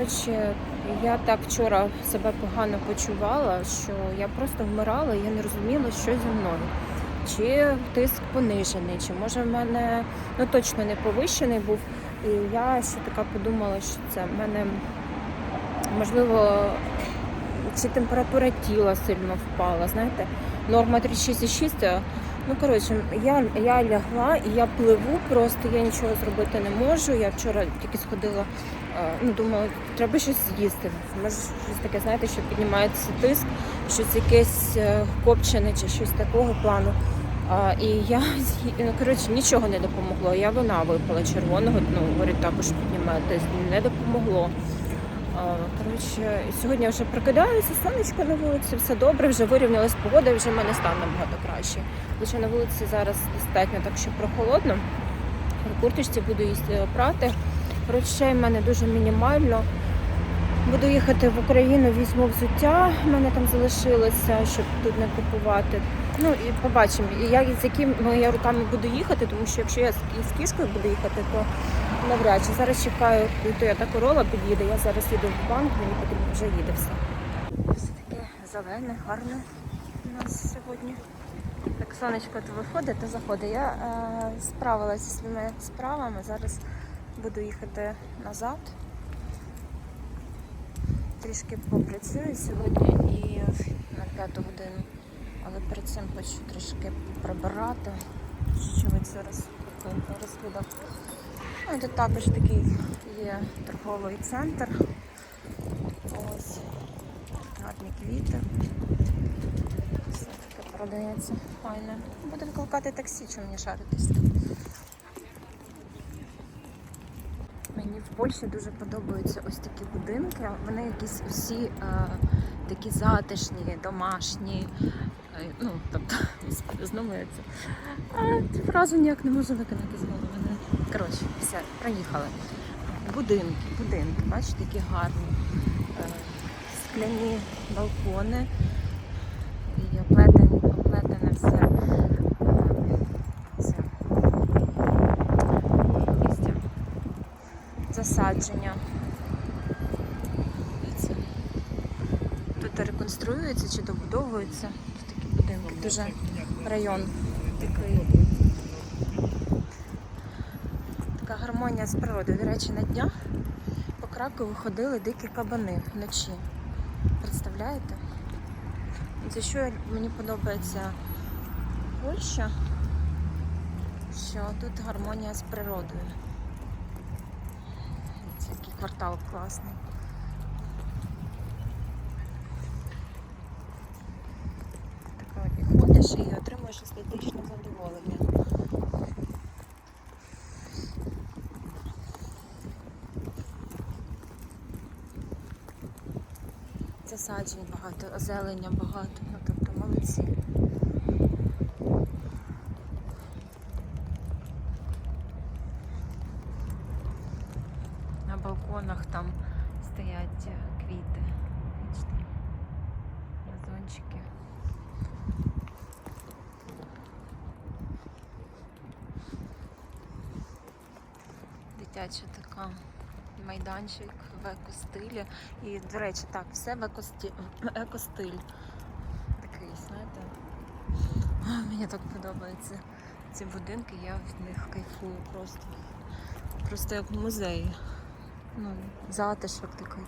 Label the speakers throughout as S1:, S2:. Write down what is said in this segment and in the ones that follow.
S1: Коротше, я так вчора себе погано почувала, що я просто вмирала, і я не розуміла, що зі мною. Чи тиск понижений, чи може в мене ну точно не повищений був. І я ще така подумала, що це в мене можливо чи температура тіла сильно впала. Знаєте, норма 36,6. Ну коротше, я, я лягла і я пливу, просто я нічого зробити не можу. Я вчора тільки сходила, е, ну думала, треба щось з'їсти. Може, щось таке, знаєте, що піднімається тиск, щось якесь е, копчене чи щось такого плану. А, і я ну, коротше, нічого не допомогло. Я вина випила червоного, ну говорить, також піднімає тиск. Не допомогло. Коротше, сьогодні я вже прокидаюся, сонечко на вулиці, все добре, вже вирівнялась погода, і вже в мене стан набагато краще. Лише на вулиці зараз достатньо так, що прохолодно. В курточці буду їсти прати. Речей в мене дуже мінімально. Буду їхати в Україну, візьму взуття, в мене там залишилося, щоб тут не купувати. Ну і побачимо, як з якими я руками буду їхати, тому що якщо я з кішкою буду їхати, то навряд чи. Зараз чекаю, коли Toyota Corolla під'їде. Я зараз їду в банк, мені потрібно вже їде все. Все таке зелене, гарне у нас сьогодні. Так сонечко то виходить, то заходить. Я е, справилася зі своїми справами. Зараз буду їхати назад. Трішки попрацюю сьогодні і на п'яту годину. Але перед цим хочу трішки прибирати. Що ви зараз розкидав. Ну, тут також такий є торговий центр. Ось гарні квіти. Все таке продається. Файне. Буду викликати таксі, чи мені шаритись. Мені в Польщі дуже подобаються ось такі будинки. Вони якісь усі е, такі затишні, домашні. Ну, тобто, знову. А, цю фразу ніяк не можу виконати з голови. Коротше, все, проїхали. Будинки, будинки, бачите, які гарні. Е, скляні балкони. І оплетене все. засадження. Тут реконструюється чи добудовується. Будинки. Дуже район такий. Така гармонія з природою. До речі, на днях по Кракову ходили дикі кабани вночі. Представляєте? Це що мені подобається Польща, що тут гармонія з природою. Це який квартал класний. Так от і отримуєш естетичне задоволення. Засаджень багато, озелення багато, ну тобто молодці. На балконах там стоять е, квіти. Бачите, вазончики. Дитяча така майданчик в екостилі. І, до речі, так, все в екостиль. Такий, знаєте. Мені так подобаються ці будинки, я в них кайфую просто. Просто як в музеї. Ну, затишок такий.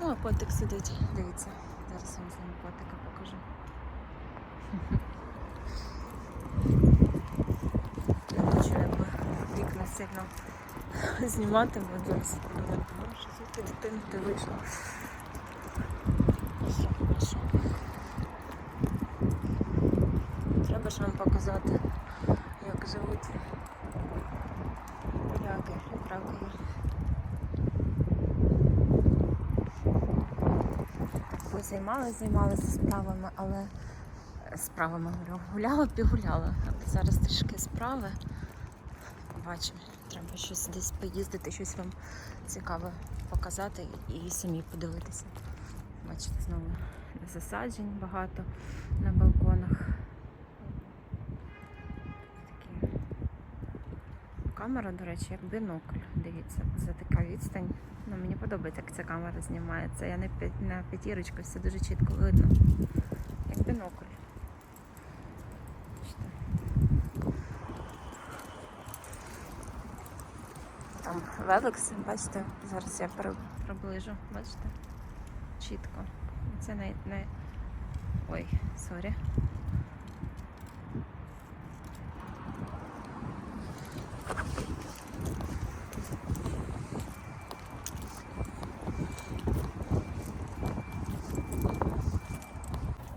S1: Ну, а котик сидить, дивіться. Зараз вам з ним котика покажу. Не хочу якби сильно знімати, бо зараз подумати, що звідти дитина ти вийшла. Треба ж вам показати, як живуть поляки в Кракові. Займалися, займалися справами, але справами говорю, гуляла, пігуляла. Зараз трішки справи. Побачимо. Треба щось десь поїздити, щось вам цікаве показати і самі подивитися. Бачите, знову засаджень багато на балконах. Камера, до речі, як бінокль. Дивіться, це така відстань. Ну, мені подобається, як ця камера знімається. Я на п'ятірочку все дуже чітко видно. Як бінокль. Бачите? Там великс, бачите, зараз я при- приближу, бачите? Чітко. Це не, не... Ой, сорі.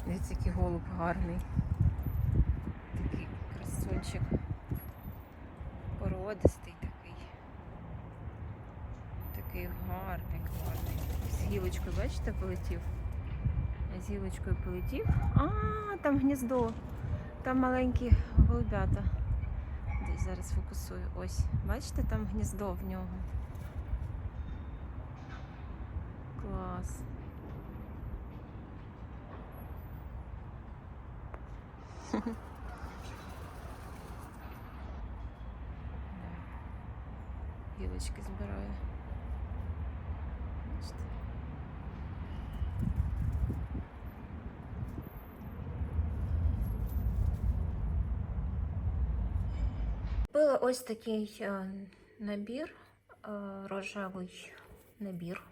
S1: Дивіться, який голуб гарний. Такий красунчик. Породистий Такий гарний, гарний. З гілочкою, бачите, полетів? З гілочкою полетів. А, там гніздо. Там маленькі голубята. Десь зараз фокусую. Ось. Бачите, там гніздо в нього. Клас. Гілочки збираю. Бачите? Ось такий е, набір, е, рожевий набір.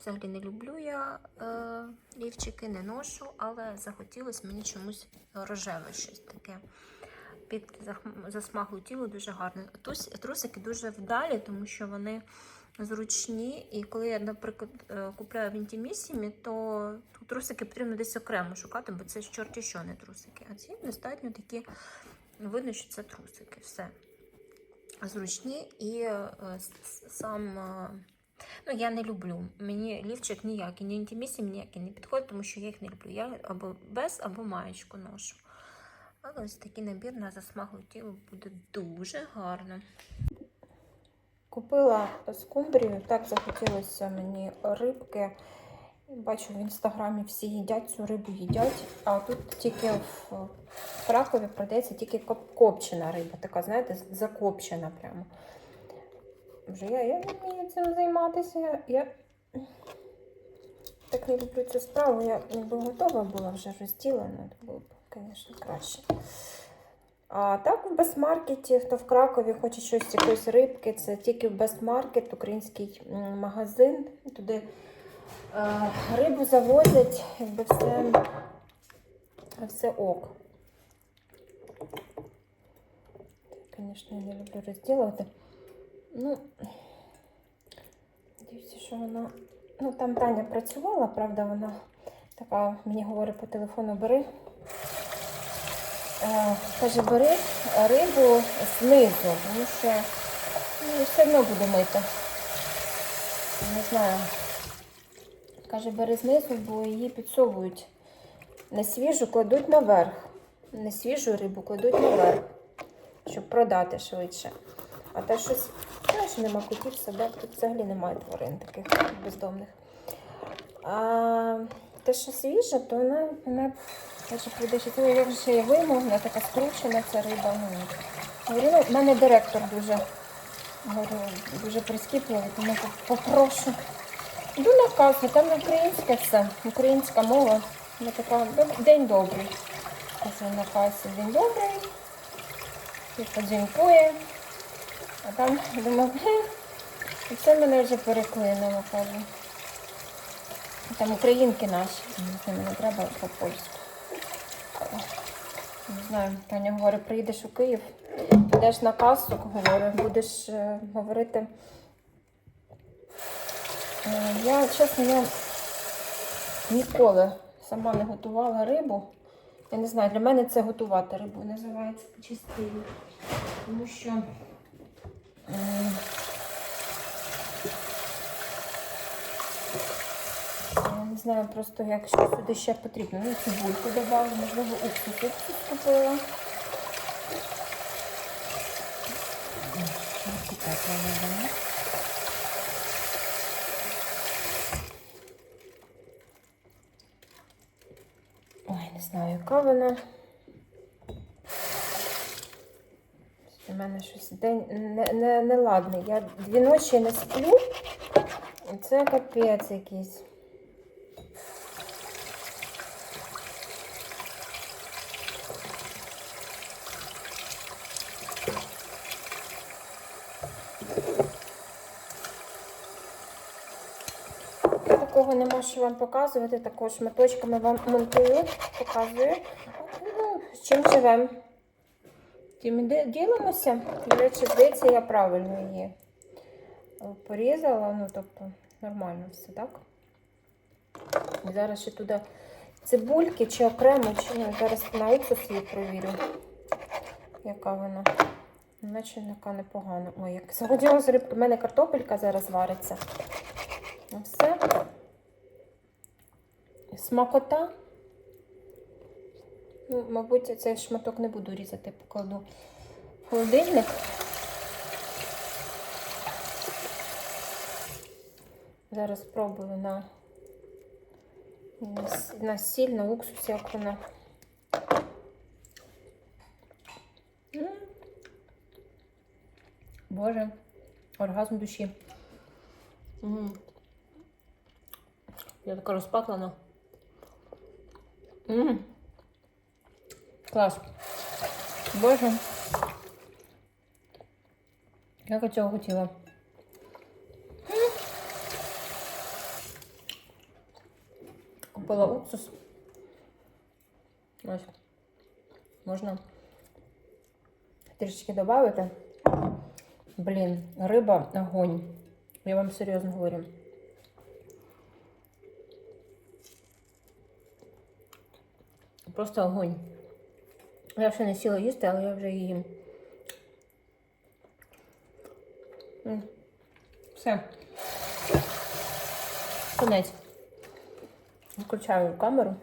S1: Взагалі не люблю я е, лівчики, не ношу, але захотілося мені чомусь рожеве щось таке. Під засмаглу тіло дуже гарно. Трусики дуже вдалі, тому що вони зручні. І коли я, наприклад, е, купляю в інтімісімі, то трусики потрібно десь окремо шукати, бо це ж чорті що не трусики. А ці достатньо такі, видно, що це трусики. Все. Зручні і е, сам. е, Ну, я не люблю. Мені лівчик ніякий, ні інтімісім ніякий не підходить, тому що я їх не люблю. Я або без, або маєчку ношу. Але ось такий набір на засмаглу тіло буде дуже гарно. Купила скумбрію, так захотілося мені рибки. Бачу в інстаграмі всі їдять цю рибу їдять, а тут тільки в Кракові продається тільки копчена риба, така, знаєте, закопчена прямо. Вже я, я не вмію цим займатися. Я так не люблю цю справу. Я якби готова була вже розділена, було б, звісно, краще. А так в безмаркеті, хто в Кракові хоче щось якоїсь рибки, це тільки в безмаркет, український магазин. Туди е, рибу завозять, якби все, все ок. Звісно, я не люблю розділувати. Ну, дивіться, що вона. Ну, там Таня працювала, правда, вона така мені говорить по телефону бери. Е, каже, бери рибу знизу, тому що ну, все одно буду мити. Не знаю. Каже, бери знизу, бо її підсовують. Не свіжу кладуть наверх. Не свіжу рибу кладуть наверх, щоб продати швидше. А те щось, знаєш, нема котів, собак, тут взагалі немає тварин таких бездомних. А те, що свіже, то вона, вона каже, прийде, ну, як же я вийму, вона така скручена, ця риба. Ну, говорю, ну, в мене директор дуже, говорю, дуже прискіпливий, тому попрошу. Йду на касу, там українське все, українська мова. Вона така, день добрий. Кажу на касі, день добрий. І подзінькує. А там думав, і це мене вже переклинуло, кажу. Там українки наші, з ними не треба по-польськи. Не знаю, Таня говорить, приїдеш у Київ, підеш на касу, говорю, будеш е, говорити. Е, Я, чесно, я ніколи сама не готувала рибу. Я не знаю, для мене це готувати рибу називається по-чистому. Тому що м, я не знаю просто, як що сюди ще потрібно. Ну, цибульку додала, можливо, уксус купила. Так. Ой, не знаю, яка вона. У мене щось день не, не, не. Я дві ночі не сплю. Це капець якийсь. Такого не можу вам показувати, також шматочками вам монтую, показую. Ну, з чим живемо. Тим ділимося. До речі, здається, я правильно її порізала. Ну, тобто, нормально все, так? І зараз ще туди цибульки чи окремо, чи ну, зараз на уксус її провірю, яка вона. Наче така непогана. Ой, як захотілося рибки. У мене картопелька зараз вариться. Ну, Все. Смакота. Ну, мабуть, цей шматок не буду різати, покладу в холодильник. Зараз спробую на, на сіль, на уксус, як вона. Боже, оргазм душі. М. Я така розпатлана. М. Клас. Боже. Як я цього хотіла. Купила уксус. Ось. Можна трішечки додати. Блін, риба огонь. Я вам серйозно говорю. Просто огонь. Я ще не сіла їсти, але я вже її. Все. Конець. Включаю камеру.